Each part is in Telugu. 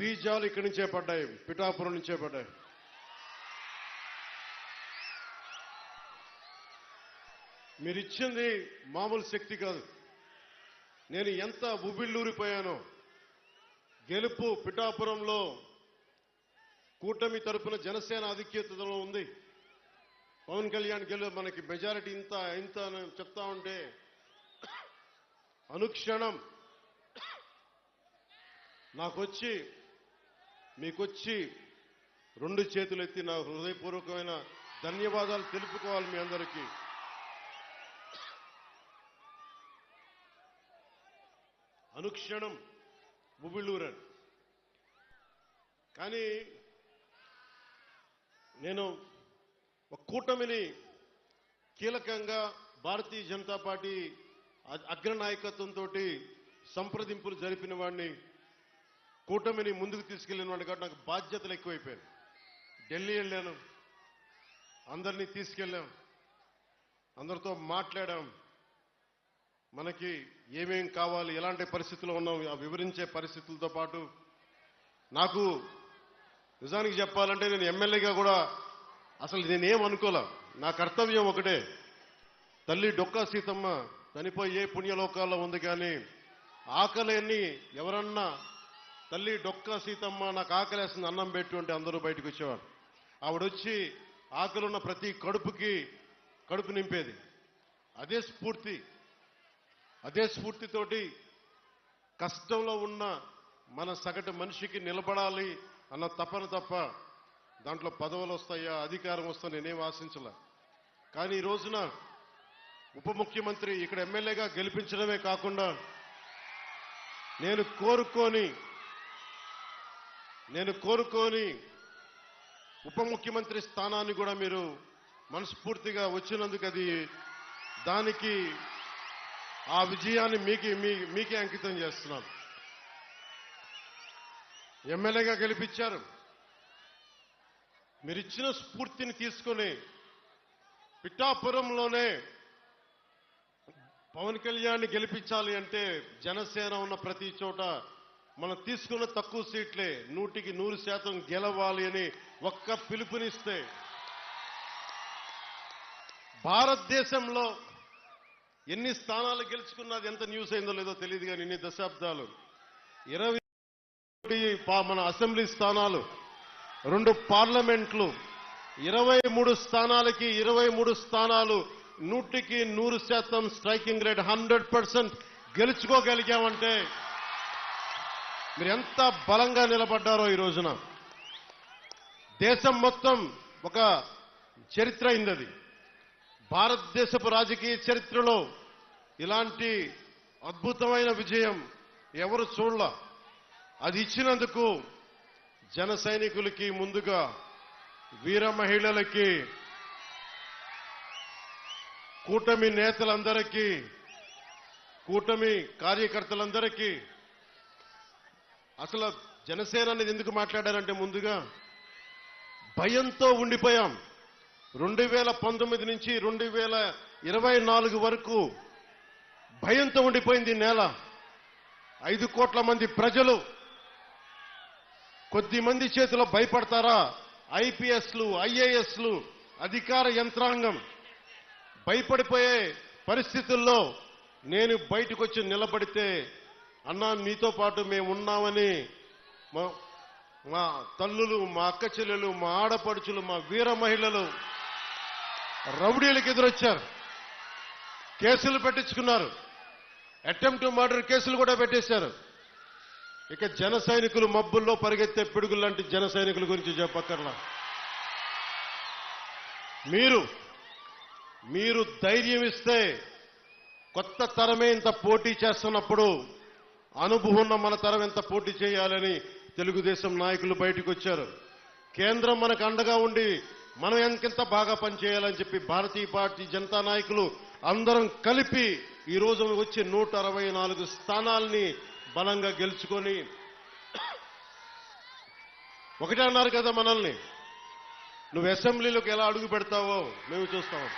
బీజాలు ఇక్కడి నుంచే పడ్డాయి పిఠాపురం నుంచే పడ్డాయి. మీరు ఇచ్చింది మామూలు శక్తి కాదు. నేను ఎంత ఉబిళ్ళూరిపోయానో గెలుపు పిఠాపురంలో కూటమి తరపున జనసేన ఆధిక్యతలో ఉంది. పవన్ కళ్యాణ్ గెలు మనకి మెజారిటీ ఇంత ఇంత చెప్తా ఉంటే అనుక్షణం నాకొచ్చి మీకొచ్చి రెండు చేతులు ఎత్తి నా హృదయపూర్వకమైన ధన్యవాదాలు తెలుపుకోవాలి మీ అందరికీ. అనుక్షణం ఉబిళ్ళూరని. కానీ నేను ఒక కూటమిని కీలకంగా భారతీయ జనతా పార్టీ అగ్రనాయకత్వంతో సంప్రదింపులు జరిపిన వాడిని కూటమిని ముందుకు తీసుకెళ్ళిన వాడు కాబట్టి నాకు బాధ్యతలు ఎక్కువైపోయాయి. ఢిల్లీ వెళ్ళాను. అందరినీ తీసుకెళ్ళాం. అందరితో మాట్లాడాం. మనకి ఏమేం కావాలి ఎలాంటి పరిస్థితుల్లో ఉన్నాం ఆ వివరించే పరిస్థితులతో పాటు నాకు నిజానికి చెప్పాలంటే నేను ఎమ్మెల్యేగా కూడా అసలు నేనేం అనుకోలే. నా కర్తవ్యం ఒకటే. తల్లి డొక్కా సీతమ్మ చనిపోయి ఏ పుణ్యలోకాల్లో ఉంది కానీ ఆకలిని ఎవరన్నా తల్లి డొక్కా సీతమ్మ నాకు ఆకలేస్తుంది అన్నం పెట్టు అంటే అందరూ బయటకు వచ్చేవారు. ఆవిడొచ్చి ఆకలున్న ప్రతి కడుపుకి కడుపు నింపేది. అదే స్ఫూర్తి. అదే స్ఫూర్తితోటి కష్టంలో ఉన్న మన సగటు మనిషికి నిలబడాలి అన్న తపన తప్ప దాంట్లో పదవులు వస్తాయా అధికారం వస్తా నేనేం ఆశించలే. కానీ ఈ రోజున ఉప ముఖ్యమంత్రి ఇక్కడ ఎమ్మెల్యేగా గెలిపించడమే కాకుండా నేను కోరుకొని నేను కోరుకొని ఉప ముఖ్యమంత్రి స్థానాన్ని కూడా మీరు మనస్ఫూర్తిగా వచ్చినందుకు అది దానికి ఆ విజయాన్ని మీకే మీ- మీకే అంకితం చేస్తున్నాను. ఎమ్మెల్యేగా గెలిపించారు. మీరు ఇచ్చిన స్ఫూర్తిని తీసుకొని పిఠాపురంలోనే పవన్ కళ్యాణ్ గెలిపించాలి అంటే జనసేన ఉన్న ప్రతి చోట మనం తీసుకున్న తక్కువ సీట్లే నూటికి నూరు శాతం గెలవాలి అని ఒక్క పిలుపునిస్తే భారతదేశంలో ఎన్ని స్థానాలు గెలుచుకున్నది ఎంత న్యూస్ అయిందో లేదో తెలియదు కానీ ఇన్ని దశాబ్దాలు. ఇరవై మన అసెంబ్లీ స్థానాలు రెండు పార్లమెంట్లు ఇరవై మూడు స్థానాలకి ఇరవై మూడు స్థానాలు నూటికి నూరు శాతం స్ట్రైకింగ్ రేట్ హండ్రెడ్ పర్సెంట్ గెలుచుకోగలిగామంటే మీరు ఎంత బలంగా నిలబడ్డారో ఈ రోజున. దేశం మొత్తం ఒక చరిత్ర అయింది అది భారతదేశపు రాజకీయ చరిత్రలో ఇలాంటి అద్భుతమైన విజయం ఎవరు చూడలా? అది ఇచ్చినందుకు జన సైనికులకి ముందుగా వీర మహిళలకి కూటమి నేతలందరికీ కూటమి కార్యకర్తలందరికీ అసలు జనసేన అనేది ఎందుకు మాట్లాడారంటే ముందుగా భయంతో ఉండిపోయాం. రెండు వేల పంతొమ్మిది నుంచి రెండు వేల ఇరవై నాలుగు వరకు భయంతో ఉండిపోయింది నేల. ఐదు కోట్ల మంది ప్రజలు కొద్ది మంది చేతిలో భయపడతారా? ఐపీఎస్లు ఐఏఎస్లు అధికార యంత్రాంగం భయపడిపోయే పరిస్థితుల్లో నేను బయటకు వచ్చి నిలబడితే అన్నా మీతో పాటు మేము ఉన్నామని మా- మా తల్లులు మా అక్క చెల్లెలు మా ఆడపడుచులు మా వీర మహిళలు రౌడీలకు ఎదురొచ్చారు. కేసులు పెట్టించుకున్నారు. అటెంప్ట్ మర్డర్ కేసులు కూడా పెట్టేశారు. ఇక జన సైనికులు మబ్బుల్లో పరిగెత్తే పిడుగులు లాంటి జన సైనికుల గురించి చెప్పక్కర్లా. మీరు మీరు ధైర్యం ఇస్తే కొత్త తరమే ఇంత పోటీ చేస్తున్నప్పుడు అనుభవం ఉన్న మన తరం ఎంత పోటీ చేయాలని తెలుగుదేశం నాయకులు బయటకు వచ్చారు. కేంద్రం మనకు అండగా ఉండి మనం ఎంకెంత బాగా పనిచేయాలని చెప్పి భారతీయ పార్టీ జనతా నాయకులు అందరం కలిపి ఈ రోజు వచ్చి నూట అరవై నాలుగు స్థానాల్ని బలంగా గెలుచుకొని ఒకటే అన్నారు కదా మనల్ని. నువ్వు అసెంబ్లీలోకి ఎలా అడుగు పెడతావో మేము చూస్తాం.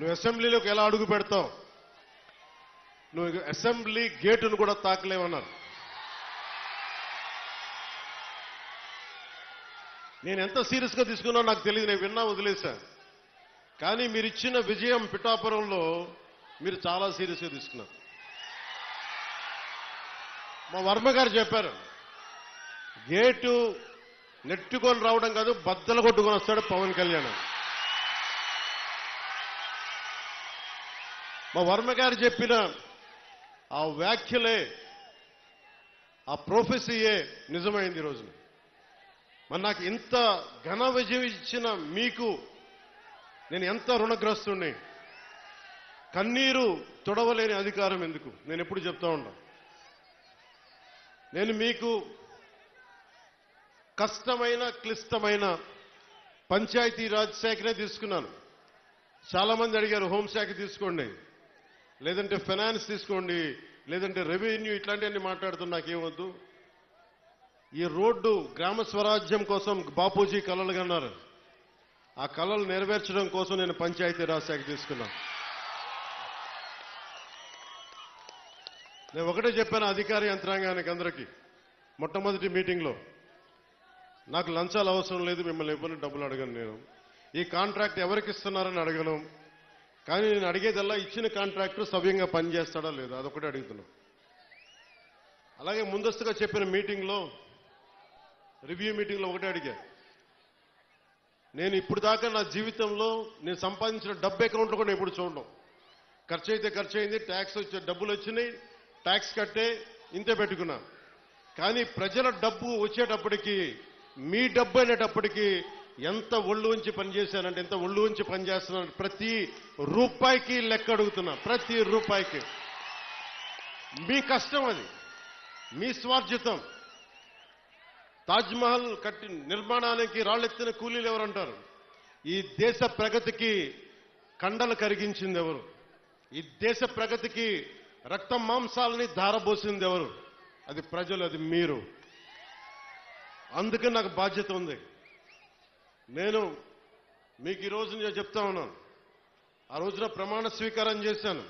నువ్వు అసెంబ్లీలోకి ఎలా అడుగు పెడతావు? నువ్వు అసెంబ్లీ గేటును కూడా తాకలేవన్నారు. నేను ఎంత సీరియస్గా తీసుకున్నా నాకు తెలియదు నేను విన్నా వదిలేశాను కానీ మీరు ఇచ్చిన విజయం పిఠాపురంలో మీరు చాలా సీరియస్గా తీసుకున్నారు. మా వర్మ గారు చెప్పారు గేటు నెట్టుకొని రావడం కాదు బద్దలు కొట్టుకొని వస్తాడు పవన్ కళ్యాణ్ మా వర్మ గారు చెప్పిన ఆ వ్యాఖ్యలే ఆ ప్రొఫెసీయే నిజమైంది ఈ మరి నాకు ఇంత ఘన విజయం ఇచ్చిన మీకు నేను ఎంత రుణగ్రస్తుణ్ణి? కన్నీరు తొడవలేని అధికారం ఎందుకు? నేను ఎప్పుడు చెప్తా ఉంటా నేను మీకు కష్టమైన క్లిష్టమైన పంచాయతీ రాజ్ శాఖనే తీసుకున్నాను. చాలా మంది అడిగారు హోంశాఖ తీసుకోండి. లేదంటే ఫైనాన్స్ తీసుకోండి లేదంటే రెవెన్యూ ఇట్లాంటివన్నీ మాట్లాడుతున్నా నాకేమొద్దు. ఈ రోడ్డు గ్రామ స్వరాజ్యం కోసం బాపూజీ కలలు కన్నారు. ఆ కళలు నెరవేర్చడం కోసం నేను పంచాయతీ రాజ్ శాఖ తీసుకున్నాను నేను ఒకటే చెప్పాను అధికార యంత్రాంగానికి అందరికీ మొట్టమొదటి మీటింగ్లో. నాకు లంచాలు అవసరం లేదు మిమ్మల్ని ఎవరిని డబ్బులు అడగను నేను. ఈ కాంట్రాక్ట్ ఎవరికి ఇస్తున్నారని అడగను. కానీ నేను అడిగేదల్లా ఇచ్చిన కాంట్రాక్టర్ సవ్యంగా పనిచేస్తాడా లేదా? అదొకటే అడుగుతున్నాం. అలాగే ముందస్తుగా చెప్పిన మీటింగ్లో రివ్యూ మీటింగ్లో ఒకటే అడిగా. నేను ఇప్పుడు దాకా నా జీవితంలో నేను సంపాదించిన డబ్బు అకౌంట్లో కూడా ఎప్పుడు చూడడం ఖర్చు అయితే ఖర్చు అయింది ట్యాక్స్ వచ్చే డబ్బులు వచ్చినాయి ట్యాక్స్ కట్టే ఇంతే పెట్టుకున్నా. కానీ ప్రజల డబ్బు వచ్చేటప్పటికి మీ డబ్బు అనేటప్పటికీ ఎంత ఒళ్ళు ఉంచి పనిచేశానంటే ఎంత ఒళ్ళు ఉంచి పనిచేస్తున్నాను ప్రతి రూపాయికి లెక్క అడుగుతున్నా ప్రతి రూపాయికి. మీ కష్టం అది. మీ స్వార్జితం. తాజ్మహల్ కట్టి నిర్మాణానికి రాళ్ళెత్తిన కూలీలు ఎవరంటారు? ఈ దేశ ప్రగతికి కండలు కరిగించింది ఎవరు? ఈ దేశ ప్రగతికి రక్త మాంసాలని ధారబోసింది ఎవరు? అది ప్రజలు అది మీరు. అందుకే నాకు బాధ్యత ఉంది. నేను మీకు ఈ రోజు నేను చెప్తా ఉన్నాను. ఆ రోజున ప్రమాణ స్వీకారం చేశాను.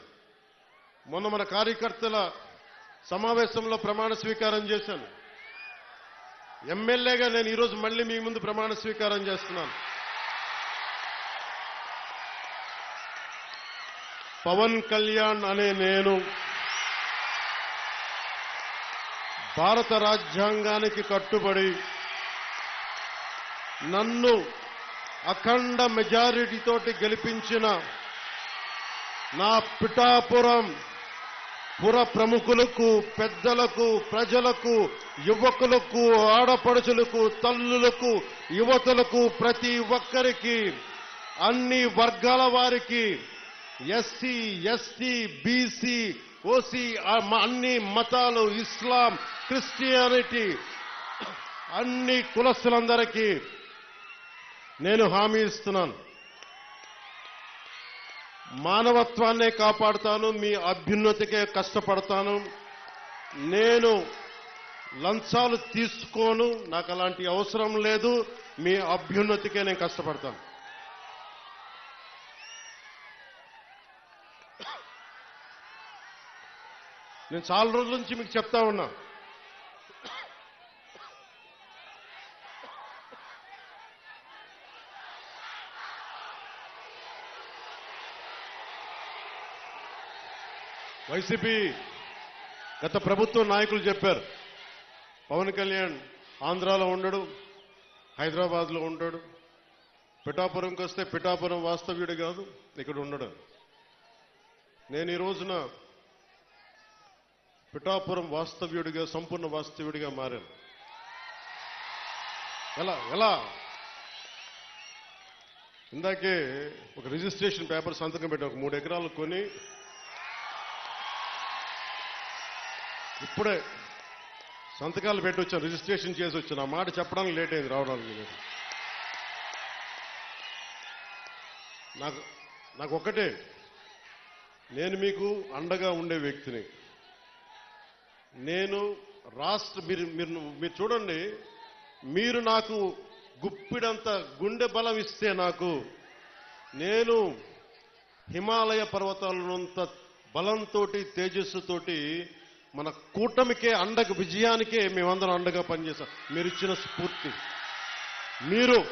మొన్న మన కార్యకర్తల సమావేశంలో ప్రమాణ స్వీకారం చేశాను. ఎమ్మెల్యేగా నేను ఈరోజు మళ్ళీ మీ ముందు ప్రమాణ స్వీకారం చేస్తున్నాను. పవన్ కళ్యాణ్ అనే నేను భారత రాజ్యాంగానికి కట్టుబడి నన్ను అఖండ మెజారిటీతోటి గెలిపించిన నా పిఠాపురం పుర ప్రముఖులకు పెద్దలకు ప్రజలకు యువకులకు ఆడపడుచులకు తల్లులకు యువతులకు ప్రతి ఒక్కరికి అన్ని వర్గాల వారికి ఎస్సీ ఎస్టీ బీసీ ఓసీ అన్ని మతాలు ఇస్లాం క్రిస్టియానిటీ అన్ని కులస్తులందరికీ నేను హామీ ఇస్తున్నాను. మానవత్వాన్నే కాపాడుతాను మీ అభ్యున్నతికే కష్టపడతాను. నేను లంచాలు తీసుకోను నాకు అలాంటి అవసరం లేదు మీ అభ్యున్నతికే నేను కష్టపడతాను. నేను చాలా రోజుల నుంచి మీకు చెప్తా ఉన్నా. వైసీపీ గత ప్రభుత్వ నాయకులు చెప్పారు. పవన్ కళ్యాణ్ ఆంధ్రాలో ఉండడు హైదరాబాద్లో ఉంటాడు పిఠాపురంకి వస్తే పిఠాపురం వాస్తవ్యుడు కాదు ఇక్కడ ఉండడు. నేను ఈ రోజున పిఠాపురం వాస్తవ్యుడిగా సంపూర్ణ వాస్తవ్యుడిగా మారాను. ఎలా ఎలా? ఇందాకే ఒక రిజిస్ట్రేషన్ పేపర్ సంతకం పెట్టి ఒక మూడు ఎకరాలు కొని ఇప్పుడే సంతకాలు పెట్టి వచ్చాను రిజిస్ట్రేషన్ చేసి వచ్చాను ఆ మాట చెప్పడానికి లేట్ అయింది రావడానికి లేదు. నాకు నాకు ఒక్కటే. నేను మీకు అండగా ఉండే వ్యక్తిని. నేను రాష్ట్ర మీరు మీరు మీరు చూడండి మీరు నాకు గుప్పిడంత గుండె బలం ఇస్తే నాకు నేను హిమాలయ పర్వతాలనంత బలంతో తేజస్సుతోటి మన కూటమికే అండకు విజయానికే మేమందరం అండగా పనిచేస్తాం. మీరు ఇచ్చిన స్ఫూర్తి. మీరు